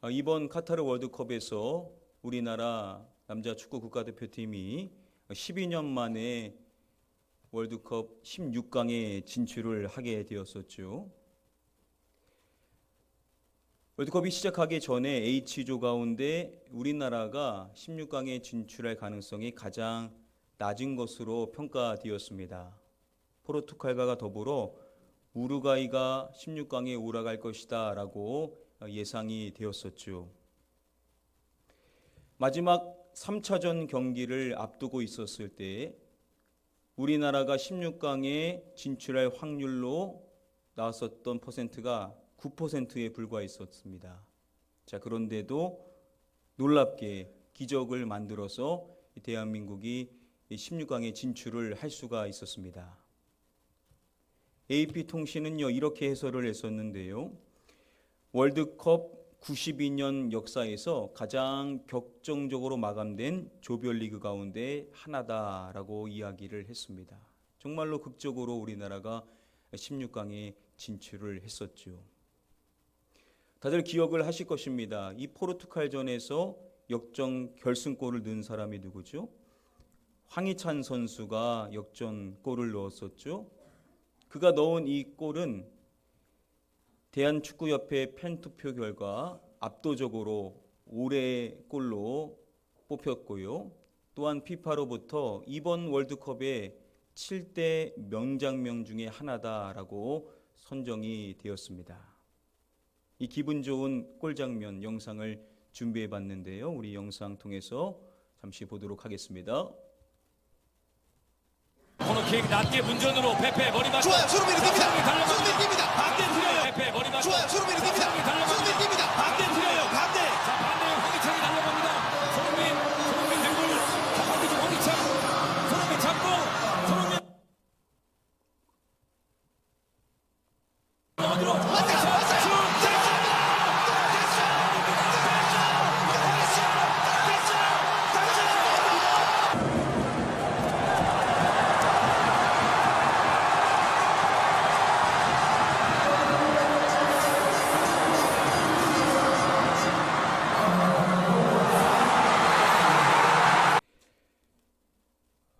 아, 이번 카타르 월드컵에서 우리나라 남자 축구 국가대표팀이 12년 만에 월드컵 16강에 진출을 하게 되었었죠. 월드컵이 시작하기 전에 H조 가운데 우리나라가 16강에 진출할 가능성이 가장 낮은 것으로 평가되었습니다. 포르투갈과 더불어 우루과이가 16강에 올라갈 것이다 라고 예상이 되었었죠. 마지막 3차전 경기를 앞두고 있었을 때 우리나라가 16강에 진출할 확률로 나왔었던 퍼센트가 9%에 불과했었습니다. 자, 그런데도 놀랍게 기적을 만들어서 대한민국이 16강에 진출을 할 수가 있었습니다. AP통신은요, 이렇게 해설을 했었는데요. 월드컵 92년 역사에서 가장 격정적으로 마감된 조별리그 가운데 하나다라고 이야기를 했습니다. 정말로 극적으로 우리나라가 16강에 진출을 했었죠. 다들 기억을 하실 것입니다. 이 포르투갈전에서 역전 결승골을 넣은 사람이 누구죠? 황희찬 선수가 역전골을 넣었었죠. 그가 넣은 이 골은 대한축구협회 팬투표 결과 압도적으로 올해의 골로 뽑혔고요. 또한 피파로부터 이번 월드컵의 7대 명장면 중에 하나다라고 선정이 되었습니다. 이 기분 좋은 골 장면 영상을 준비해 봤는데요. 우리 영상 통해서 잠시 보도록 하겠습니다. 코너킥 낮게 문전으로 페페 머리 맞고 좋아요. 손흥민이 뜁니다. 달려갑니다. 좋아요. 손흥민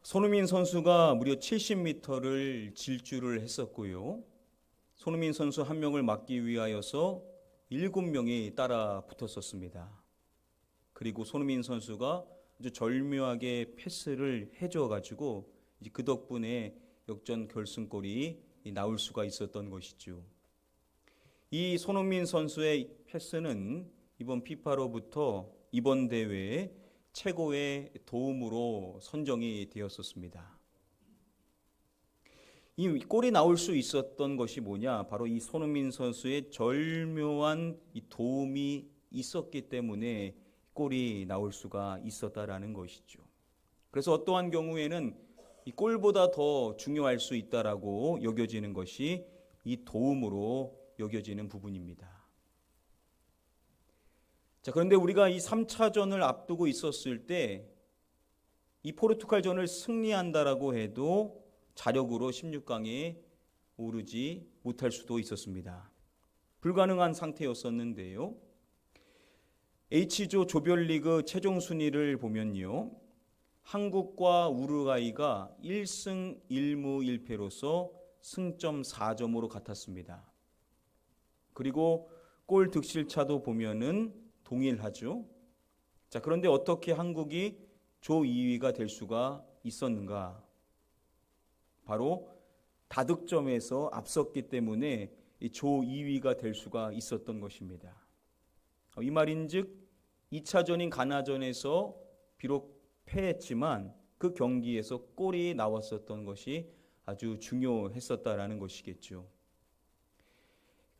손흥민 선수가 무려 70m를 질주를 했었고요. 손흥민 선수 한 명을 막기 위하여서 7명이 따라 붙었었습니다. 그리고 손흥민 선수가 아주 절묘하게 패스를 해줘 가지고 그 덕분에 역전 결승골이 나올 수가 있었던 것이죠. 이 손흥민 선수의 패스는 이번 피파로부터 이번 대회에 최고의 도움으로 선정이 되었었습니다. 이 골이 나올 수 있었던 것이 뭐냐? 바로 이 손흥민 선수의 절묘한 이 도움이 있었기 때문에 골이 나올 수가 있었다라는 것이죠. 그래서 어떠한 경우에는 이 골보다 더 중요할 수 있다라고 여겨지는 것이 이 도움으로 여겨지는 부분입니다. 자, 그런데 우리가 이 3차전을 앞두고 있었을 때 이 포르투갈전을 승리한다라고 해도 자력으로 16강에 오르지 못할 수도 있었습니다. 불가능한 상태였었는데요. H조 조별리그 최종 순위를 보면요. 한국과 우루과이가 1승 1무 1패로서 승점 4점으로 같았습니다. 그리고 골 득실차도 보면은 동일하죠. 자, 그런데 어떻게 한국이 조 2위가 될 수가 있었는가? 바로 다득점에서 앞섰기 때문에 조 2위가 될 수가 있었던 것입니다. 어, 이 말인즉 2차전인 가나전에서 비록 패했지만 그 경기에서 골이 나왔었던 것이 아주 중요했었다라는 것이겠죠.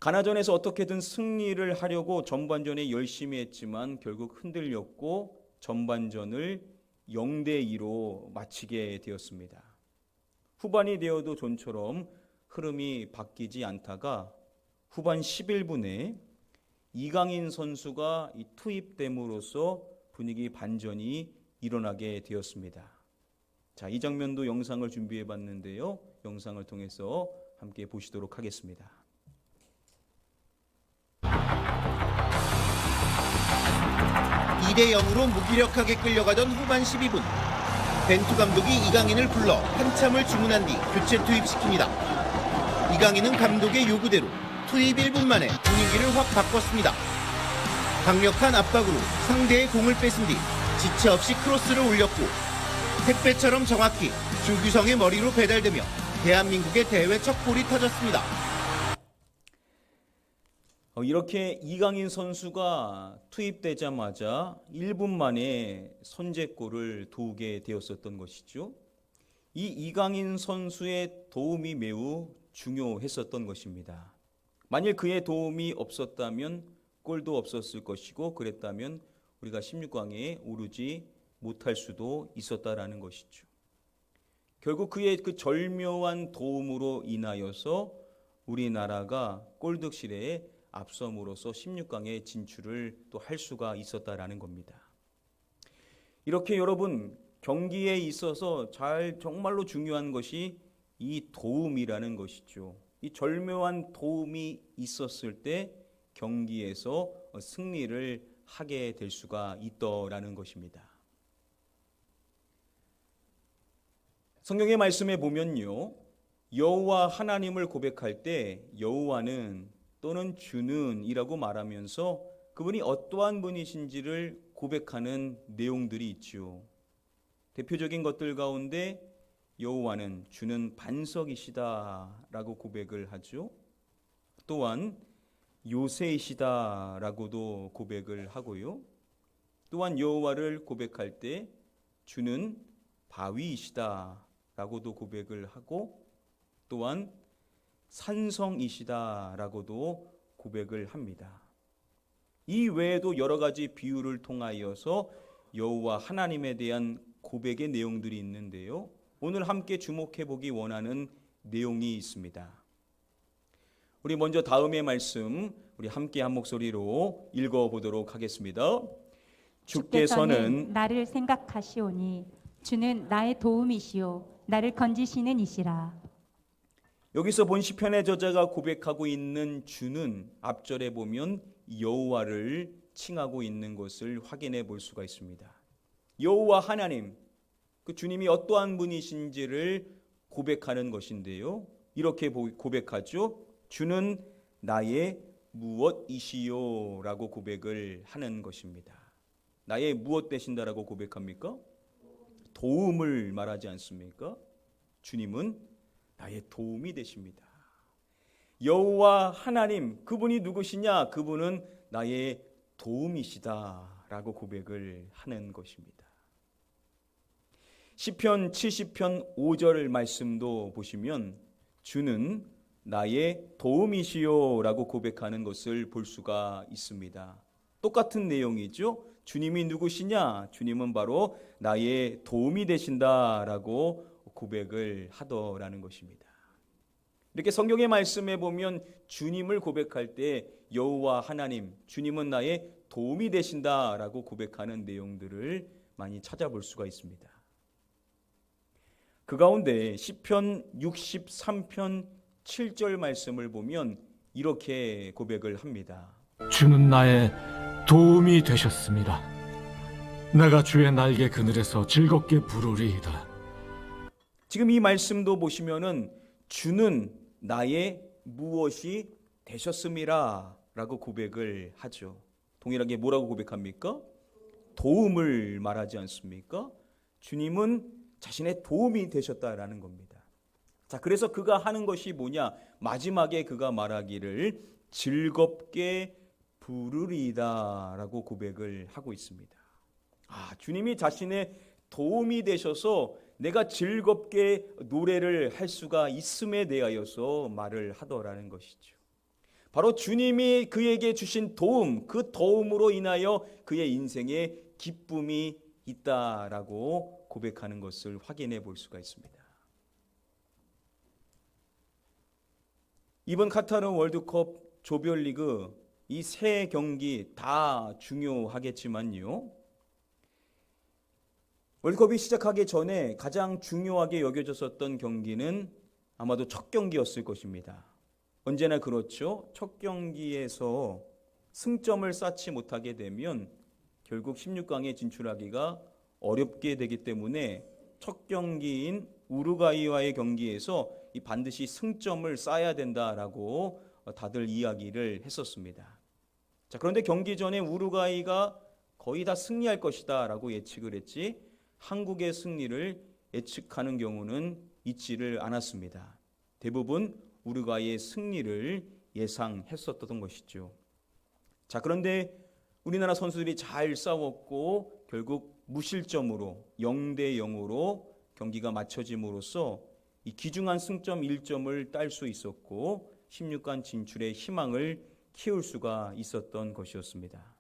가나전에서 어떻게든 승리를 하려고 전반전에 열심히 했지만 결국 흔들렸고 전반전을 0대 2로 마치게 되었습니다. 후반이 되어도 좀처럼 흐름이 바뀌지 않다가 후반 11분에 이강인 선수가 이 투입됨으로써 분위기 반전이 일어나게 되었습니다. 자, 이 장면도 영상을 준비해 봤는데요. 영상을 통해서 함께 보시도록 하겠습니다. 2대 0으로 무기력하게 끌려가던 후반 12분. 벤투 감독이 이강인을 불러 한참을 주문한 뒤 교체 투입시킵니다. 이강인은 감독의 요구대로 투입 1분 만에 분위기를 확 바꿨습니다. 강력한 압박으로 상대의 공을 뺏은 뒤 지체 없이 크로스를 올렸고 택배처럼 정확히 주규성의 머리로 배달되며 대한민국의 대회 첫 골이 터졌습니다. 어, 이렇게 이강인 선수가 투입되자마자 1분 만에 선제골을 도우게 되었었던 것이죠. 이 이강인 선수의 도움이 매우 중요했었던 것입니다. 만일 그의 도움이 없었다면 골도 없었을 것이고 그랬다면 우리가 16강에 오르지 못할 수도 있었다라는 것이죠. 결국 그의 그 절묘한 도움으로 인하여서 우리나라가 골득실에 앞섬으로써 16강에 진출을 또 할 수가 있었다라는 겁니다. 이렇게 여러분 경기에 있어서 잘 정말로 중요한 것이 이 도움이라는 것이죠. 이 절묘한 도움이 있었을 때 경기에서 승리를 하게 될 수가 있더라는 것입니다. 성경의 말씀에 보면요. 여호와 하나님을 고백할 때 여호와는 또는 주는이라고 말하면서 그분이 어떠한 분이신지를 고백하는 내용들이 있죠. 대표적인 것들 가운데 여호와는 주는 반석이시다라고 고백을 하죠. 또한 요새이시다라고도 고백을 하고요. 또한 여호와를 고백할 때 주는 바위이시다라고도 고백을 하고 또한 산성이시다라고도 고백을 합니다. 이 외에도 여러 가지 비유를 통하여서 여호와 하나님에 대한 고백의 내용들이 있는데요. 오늘 함께 주목해 보기 원하는 내용이 있습니다. 우리 먼저 다음의 말씀 우리 함께 한 목소리로 읽어 보도록 하겠습니다. 주께서는 나를 생각하시오니 주는 나의 도움이시오 나를 건지시는 이시라 여기서 본 시편의 저자가 고백하고 있는 주는 앞절에 보면 여호와를 칭하고 있는 것을 확인해 볼 수가 있습니다. 여호와 하나님 그 주님이 어떠한 분이신지를 고백하는 것인데요. 이렇게 보- 고백하죠. 주는 나의 무엇이시요라고 고백을 하는 것입니다. 나의 무엇 되신다라고 고백합니까? 도움을 말하지 않습니까? 주님은 나의 도움이 되십니다. 여호와 하나님 그분이 누구시냐? 그분은 나의 도움이시다라고 고백을 하는 것입니다. 시편 70편 5절 말씀도 보시면 주는 나의 도움이시요라고 고백하는 것을 볼 수가 있습니다. 똑같은 내용이죠. 주님이 누구시냐? 주님은 바로 나의 도움이 되신다라고 고백을 하더라는 것입니다. 이렇게 성경의 말씀에 보면 주님을 고백할 때 여호와 하나님, 주님은 나의 도움이 되신다라고 고백하는 내용들을 많이 찾아볼 수가 있습니다. 그 가운데 시편 63편 7절 말씀을 보면 이렇게 고백을 합니다. 주는 나의 도움이 되셨습니다. 내가 주의 날개 그늘에서 즐겁게 부르리이다. 지금 이 말씀도 보시면은 주는 나의 무엇이 되셨음이라 라고 고백을 하죠. 동일하게 뭐라고 고백합니까? 도움을 말하지 않습니까? 주님은 자신의 도움이 되셨다라는 겁니다. 자, 그래서 그가 하는 것이 뭐냐? 마지막에 그가 말하기를 즐겁게 부르리다라고 고백을 하고 있습니다. 아, 주님이 자신의 도움이 되셔서 내가 즐겁게 노래를 할 수가 있음에 대하여서 말을 하더라는 것이죠. 바로 주님이 그에게 주신 도움, 그 도움으로 인하여 그의 인생에 기쁨이 있다라고 고백하는 것을 확인해 볼 수가 있습니다. 이번 카타르 월드컵 조별리그 이 세 경기 다 중요하겠지만요. 월드컵이 시작하기 전에 가장 중요하게 여겨졌었던 경기는 아마도 첫 경기였을 것입니다. 언제나 그렇죠. 첫 경기에서 승점을 쌓지 못하게 되면 결국 16강에 진출하기가 어렵게 되기 때문에 첫 경기인 우루과이와의 경기에서 이 반드시 승점을 쌓아야 된다라고 어, 다들 이야기를 했었습니다. 자, 그런데 경기 전에 우루과이가 거의 다 승리할 것이다라고 예측을 했지 한국의 승리를 예측하는 경우는 있지를 않았습니다. 대부분 우루과이의 승리를 예상했었던 것이죠. 자, 그런데 우리나라 선수들이 잘 싸웠고 결국 무실점으로 0대 0으로 경기가 맞춰짐으로써 이 귀중한 승점 1점을 딸 수 있었고 16강 진출의 희망을 키울 수가 있었던 것이었습니다.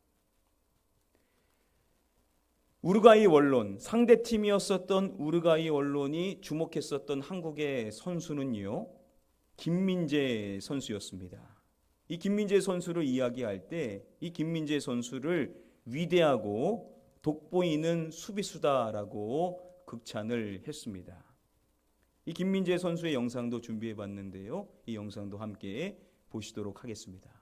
우루과이 원론, 상대 팀이었었던 우루과이 원론이 주목했었던 한국의 선수는요. 김민재 선수였습니다. 이 김민재 선수를 이야기할 때 이 김민재 선수를 위대하고 돋보이는 수비수다라고 극찬을 했습니다. 이 김민재 선수의 영상도 준비해 봤는데요. 이 영상도 함께 보시도록 하겠습니다.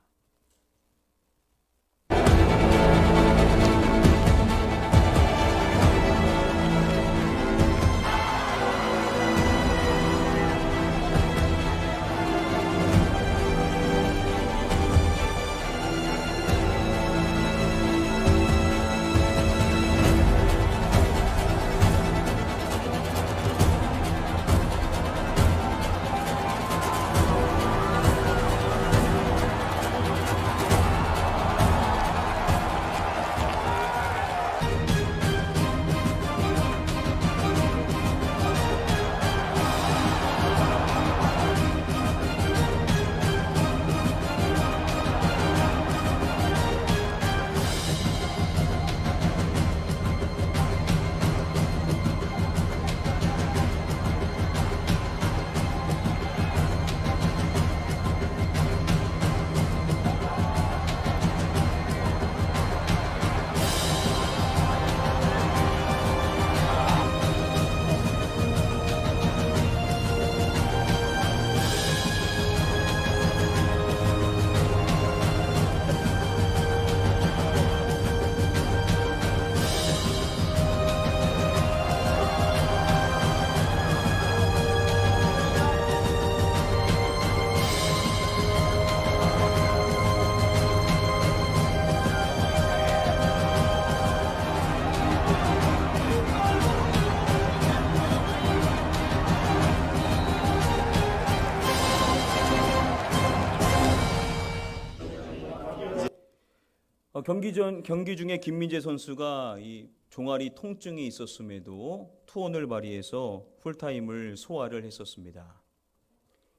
어, 경기 전 경기 중에 김민재 선수가 이 종아리 통증이 있었음에도 투혼을 발휘해서 풀타임을 소화를 했었습니다.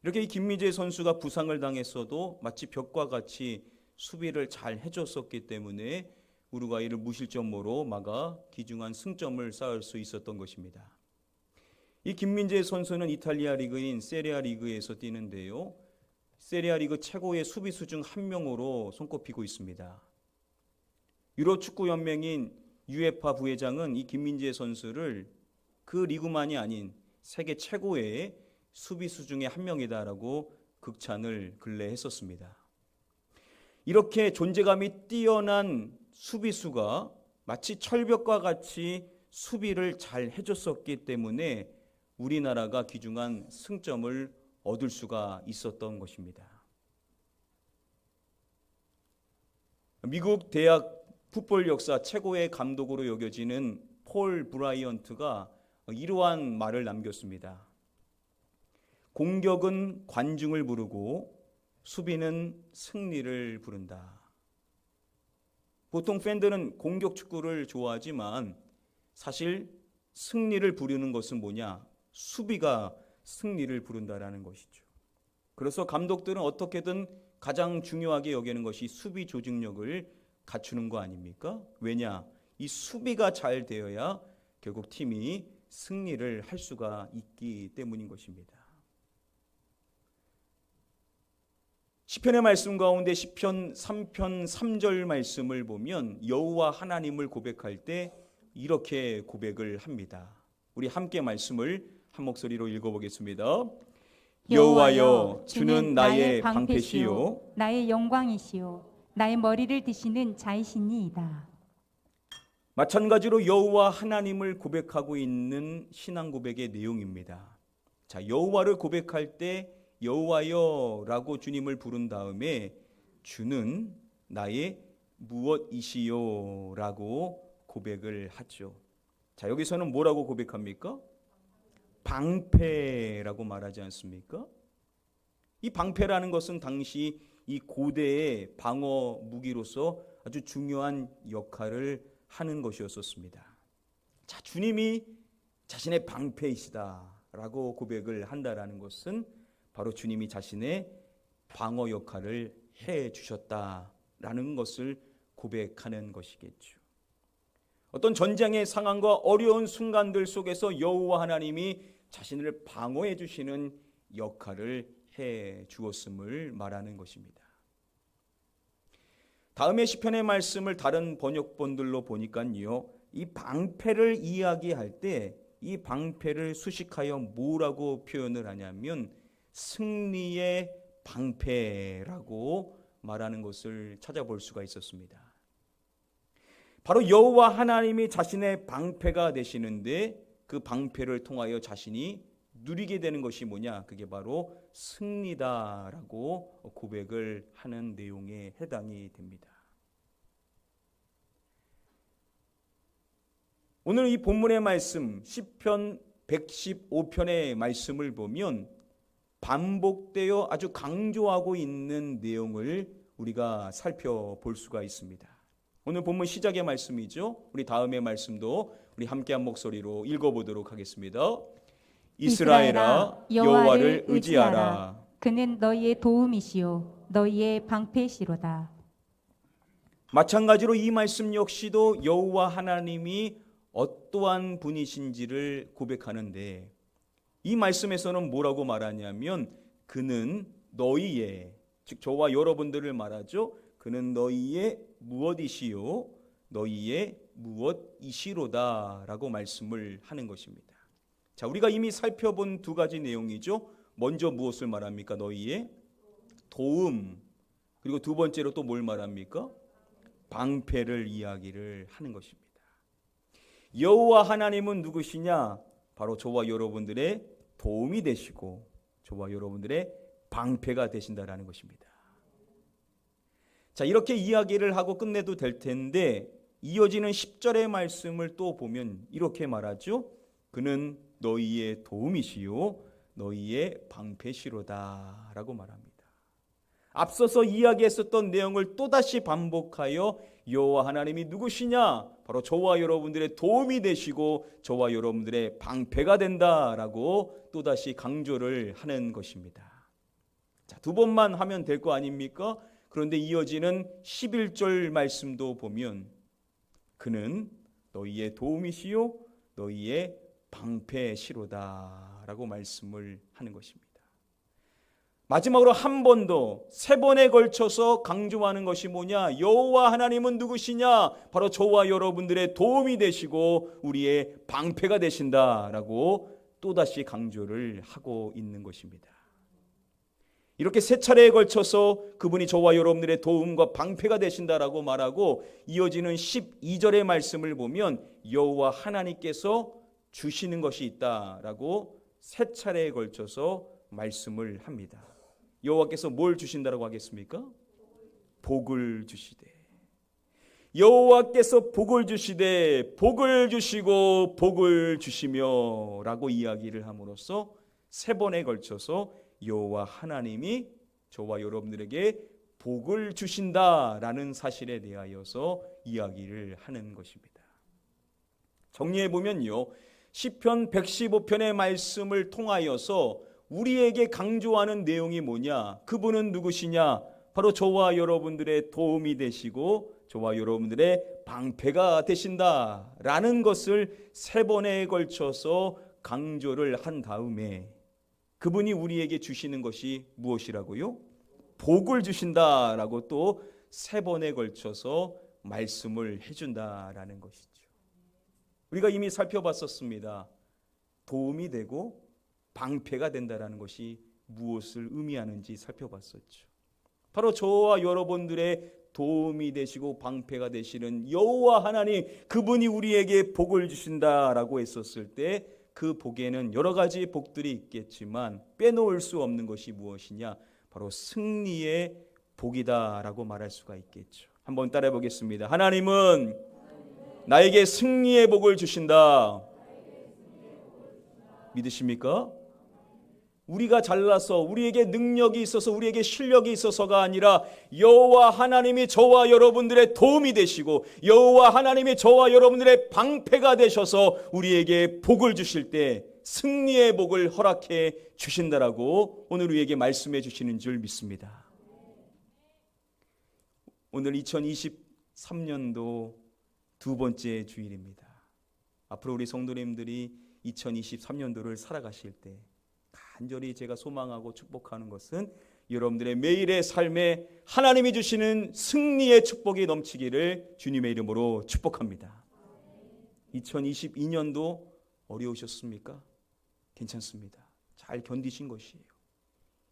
이렇게 이 김민재 선수가 부상을 당했어도 마치 벽과 같이 수비를 잘 해줬었기 때문에 우루과이를 무실점으로 막아 귀중한 승점을 쌓을 수 있었던 것입니다. 이 김민재 선수는 이탈리아 리그인 세리아 리그에서 뛰는데요. 세리아 리그 최고의 수비수 중 한 명으로 손꼽히고 있습니다. 유로 축구 연맹인 유에파 부회장은 이 김민재 선수를 그 리그만이 아닌 세계 최고의 수비수 중에 한 명이다라고 극찬을 근래 했었습니다. 이렇게 존재감이 뛰어난 수비수가 마치 철벽과 같이 수비를 잘 해줬었기 때문에 우리나라가 귀중한 승점을 얻을 수가 있었던 것입니다. 미국 대학 풋볼 역사 최고의 감독으로 여겨지는 폴 브라이언트가 이러한 말을 남겼습니다. 공격은 관중을 부르고 수비는 승리를 부른다. 보통 팬들은 공격 축구를 좋아하지만 사실 승리를 부르는 것은 뭐냐? 수비가 승리를 부른다라는 것이죠. 그래서 감독들은 어떻게든 가장 중요하게 여기는 것이 수비 조직력을 갖추는 거 아닙니까? 왜냐? 이 수비가 잘 되어야 결국 팀이 승리를 할 수가 있기 때문인 것입니다. 시편의 말씀 가운데 시편 3편 3절 말씀을 보면 여호와 하나님을 고백할 때 이렇게 고백을 합니다. 우리 함께 말씀을 한 목소리로 읽어보겠습니다. 여호와여 주는 나의 방패시요 나의 영광이시요 나의 머리를 드시는 자이시니이다. 마찬가지로 여호와 하나님을 고백하고 있는 신앙 고백의 내용입니다. 자, 여호와를 고백할 때 여호와여라고 주님을 부른 다음에 주는 나의 무엇이시요라고 고백을 하죠. 자, 여기서는 뭐라고 고백합니까? 방패라고 말하지 않습니까? 이 방패라는 것은 당시 이 고대의 방어 무기로서 아주 중요한 역할을 하는 것이었었습니다. 자, 주님이 자신의 방패이시다라고 고백을 한다라는 것은 바로 주님이 자신의 방어 역할을 해 주셨다라는 것을 고백하는 것이겠죠. 어떤 전쟁의 상황과 어려운 순간들 속에서 여호와 하나님이 자신을 방어해 주시는 역할을 해 주었음을 말하는 것입니다. 다음의 시편의 말씀을 다른 번역본들로 보니까요. 이 방패를 이야기할 때 이 방패를 수식하여 뭐라고 표현을 하냐면 승리의 방패라고 말하는 것을 찾아볼 수가 있었습니다. 바로 여호와 하나님이 자신의 방패가 되시는데 그 방패를 통하여 자신이 누리게 되는 것이 뭐냐? 그게 바로 승리다라고 고백을 하는 내용에 해당이 됩니다. 오늘 이 본문의 말씀 시편 115편의 말씀을 보면 반복되어 아주 강조하고 있는 내용을 우리가 살펴볼 수가 있습니다. 오늘 본문 시작의 말씀이죠. 우리 다음의 말씀도 우리 함께 한 목소리로 읽어보도록 하겠습니다. 이스라엘아 여호와를 의지하라. 그는 너희의 도움이시요 너희의 방패시로다. 마찬가지로 이 말씀 역시도 여호와 하나님이 어떠한 분이신지를 고백하는데 이 말씀에서는 뭐라고 말하냐면 그는 너희의 즉 저와 여러분들을 말하죠. 그는 너희의 무엇이시요 너희의 무엇이시로다라고 말씀을 하는 것입니다. 자, 우리가 이미 살펴본 두 가지 내용이죠. 먼저 무엇을 말합니까? 너희의 도움. 그리고 두 번째로 또 뭘 말합니까? 방패를 이야기를 하는 것입니다. 여호와 하나님은 누구시냐? 바로 저와 여러분들의 도움이 되시고 저와 여러분들의 방패가 되신다라는 것입니다. 자, 이렇게 이야기를 하고 끝내도 될 텐데 이어지는 10절의 말씀을 또 보면 이렇게 말하죠. 그는 너희의 도움이시요 너희의 방패시로다라고 말합니다. 앞서서 이야기했었던 내용을 또다시 반복하여 여호와 하나님이 누구시냐? 바로 저와 여러분들의 도움이 되시고 저와 여러분들의 방패가 된다라고 또다시 강조를 하는 것입니다. 자, 두 번만 하면 될 거 아닙니까? 그런데 이어지는 11절 말씀도 보면 그는 너희의 도움이시요 너희의 방패시로다라고 말씀을 하는 것입니다. 마지막으로 한번더세 번에 걸쳐서 강조하는 것이 뭐냐? 여호와 하나님은 누구시냐? 바로 저와 여러분들의 도움이 되시고 우리의 방패가 되신다라고 또다시 강조를 하고 있는 것입니다. 이렇게 세 차례에 걸쳐서 그분이 저와 여러분들의 도움과 방패가 되신다라고 말하고 이어지는 12절의 말씀을 보면 여호와 하나님께서 주시는 것이 있다라고 세 차례에 걸쳐서 말씀을 합니다. 여호와께서 뭘 주신다라고 하겠습니까? 복을 주시되 여호와께서 복을 주시되 복을 주시고 복을 주시며라고 이야기를 함으로써 세 번에 걸쳐서 여호와 하나님이 저와 여러분들에게 복을 주신다라는 사실에 대하여서 이야기를 하는 것입니다. 정리해 보면요. 시편 115편의 말씀을 통하여서 우리에게 강조하는 내용이 뭐냐? 그분은 누구시냐? 바로 저와 여러분들의 도움이 되시고 저와 여러분들의 방패가 되신다라는 것을 세 번에 걸쳐서 강조를 한 다음에 그분이 우리에게 주시는 것이 무엇이라고요? 복을 주신다라고 또 세 번에 걸쳐서 말씀을 해준다라는 것이죠. 우리가 이미 살펴봤었습니다. 도움이 되고 방패가 된다라는 것이 무엇을 의미하는지 살펴봤었죠. 바로 저와 여러분들의 도움이 되시고 방패가 되시는 여호와 하나님 그분이 우리에게 복을 주신다라고 했었을 때 그 복에는 여러 가지 복들이 있겠지만 빼놓을 수 없는 것이 무엇이냐 바로 승리의 복이다라고 말할 수가 있겠죠. 한번 따라해 보겠습니다. 하나님은 나에게 승리의 복을 주신다. 믿으십니까? 우리가 잘나서 우리에게 능력이 있어서 우리에게 실력이 있어서가 아니라 여호와 하나님이 저와 여러분들의 도움이 되시고 여호와 하나님이 저와 여러분들의 방패가 되셔서 우리에게 복을 주실 때 승리의 복을 허락해 주신다라고 오늘 우리에게 말씀해 주시는 줄 믿습니다. 오늘 2023년도 두 번째 주일입니다. 앞으로 우리 성도님들이 2023년도를 살아가실 때 간절히 제가 소망하고 축복하는 것은 여러분들의 매일의 삶에 하나님이 주시는 승리의 축복이 넘치기를 주님의 이름으로 축복합니다. 2022년도 어려우셨습니까? 괜찮습니다. 잘 견디신 것이에요.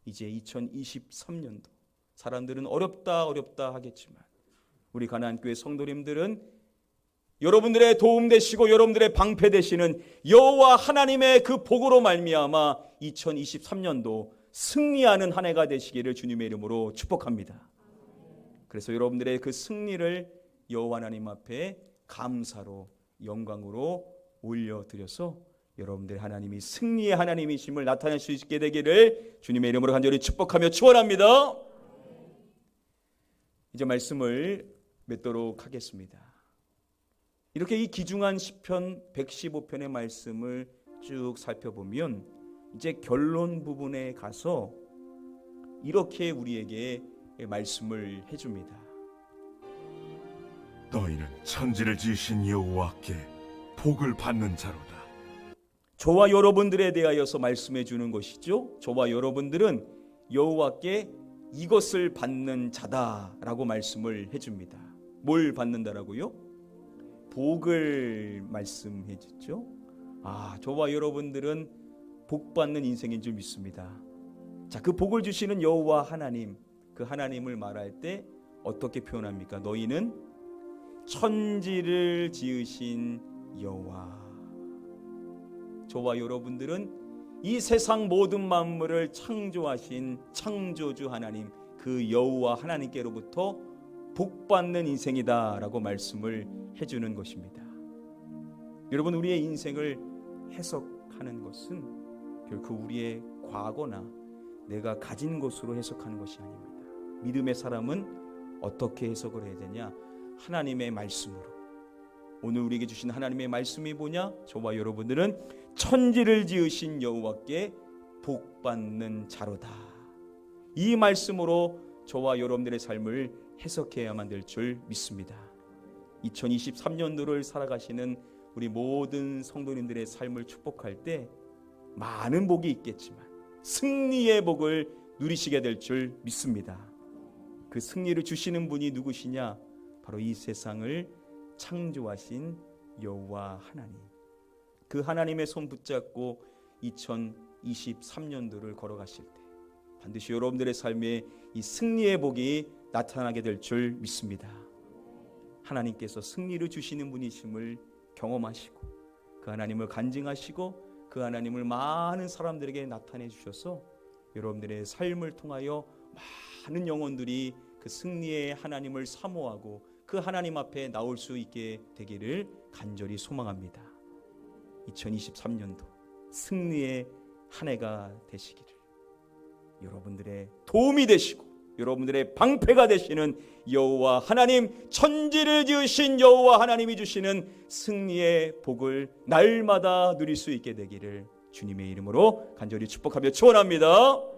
이제 2023년도 사람들은 어렵다 어렵다 하겠지만 우리 가나안교회 성도님들은 여러분들의 도움 되시고 여러분들의 방패 되시는 여호와 하나님의 그 복으로 말미암아 2023년도 승리하는 한 해가 되시기를 주님의 이름으로 축복합니다. 그래서 여러분들의 그 승리를 여호와 하나님 앞에 감사로 영광으로 올려드려서 여러분들 하나님이 승리의 하나님이심을 나타낼 수 있게 되기를 주님의 이름으로 간절히 축복하며 축원합니다. 이제 말씀을 맺도록 하겠습니다. 이렇게 이 기중한 시편 115편의 말씀을 쭉 살펴보면 이제 결론 부분에 가서 이렇게 우리에게 말씀을 해 줍니다. 너희는 천지를 지으신 여호와께 복을 받는 자로다. 저와 여러분들에 대하여서 말씀해 주는 것이죠. 저와 여러분들은 여호와께 이것을 받는 자다라고 말씀을 해줍니다. 뭘 받는다라고요? 복을 말씀해 주죠. 아, 저와 여러분들은 복 받는 인생인 줄 믿습니다. 자, 그 복을 주시는 여호와 하나님, 그 하나님을 말할 때 어떻게 표현합니까? 너희는 천지를 지으신 여호와. 저와 여러분들은 이 세상 모든 만물을 창조하신 창조주 하나님, 그 여호와 하나님께로부터 복 받는 인생이다라고 말씀을 해주는 것입니다. 여러분 우리의 인생을 해석하는 것은 결코 우리의 과거나 내가 가진 것으로 해석하는 것이 아닙니다. 믿음의 사람은 어떻게 해석을 해야 되냐? 하나님의 말씀으로. 오늘 우리에게 주신 하나님의 말씀이 뭐냐? 저와 여러분들은 천지를 지으신 여호와께 복 받는 자로다. 이 말씀으로 저와 여러분들의 삶을 해석해야만 될 줄 믿습니다. 2023년도를 살아가시는 우리 모든 성도님들의 삶을 축복할 때 많은 복이 있겠지만 승리의 복을 누리시게 될 줄 믿습니다. 그 승리를 주시는 분이 누구시냐? 바로 이 세상을 창조하신 여호와 하나님. 그 하나님의 손 붙잡고 2023년도를 걸어가실 때 반드시 여러분들의 삶에 이 승리의 복이 나타나게 될 줄 믿습니다. 하나님께서 승리를 주시는 분이심을 경험하시고 그 하나님을 간증하시고 그 하나님을 많은 사람들에게 나타내 주셔서 여러분들의 삶을 통하여 많은 영혼들이 그 승리의 하나님을 사모하고 그 하나님 앞에 나올 수 있게 되기를 간절히 소망합니다. 2023년도 승리의 한 해가 되시기를 여러분들의 도움이 되시고 여러분들의 방패가 되시는 여호와 하나님 천지를 지으신 여호와 하나님이 주시는 승리의 복을 날마다 누릴 수 있게 되기를 주님의 이름으로 간절히 축복하며 축원합니다.